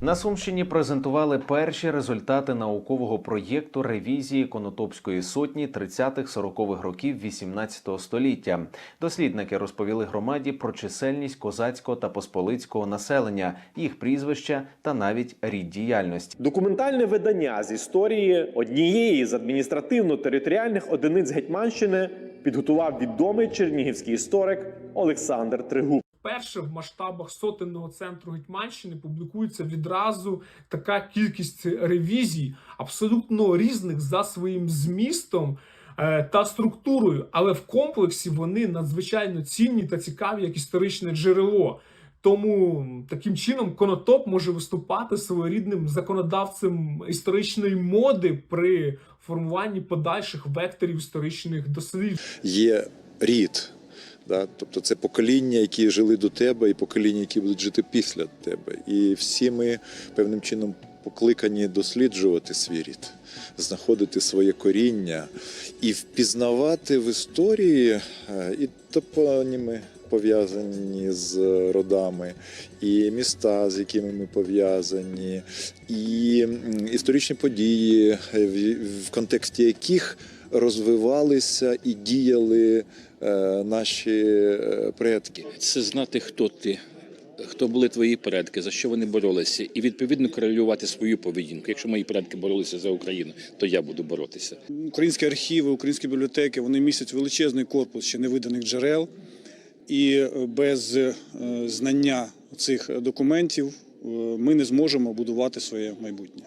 На Сумщині презентували перші результати наукового проєкту ревізії Конотопської сотні 30-40-х років 18 століття. Дослідники розповіли громаді про чисельність козацького та посполицького населення, їх прізвища та навіть рід діяльності. Документальне видання з історії однієї з адміністративно-територіальних одиниць Гетьманщини підготував відомий чернігівський історик Олександр Тригуб. Перше в масштабах сотенного центру Гетьманщини публікується відразу така кількість ревізій, абсолютно різних за своїм змістом е, та структурою, але в комплексі вони надзвичайно цінні та цікаві як історичне джерело. Тому таким чином Конотоп може виступати своєрідним законодавцем історичної моди при формуванні подальших векторів історичних досліджень. є рід. Да? Тобто це покоління, які жили до тебе, і покоління, які будуть жити після тебе. І всі ми певним чином покликані досліджувати свій рід, знаходити своє коріння і впізнавати в історії е, і топоніми пов'язані з родами, і міста, з якими ми пов'язані, і історичні події, е, в- в контексті яких розвивалися і діяли е, наші е, предки. це знати, хто ти, хто були твої предки, за що вони боролися, і відповідно корелювати свою поведінку. Якщо мої предки боролися за Україну, то я буду боротися. Українські архіви, українські бібліотеки вони містять величезний корпус ще невиданих джерел, і е, без знання цих документів ми не зможемо будувати своє майбутнє.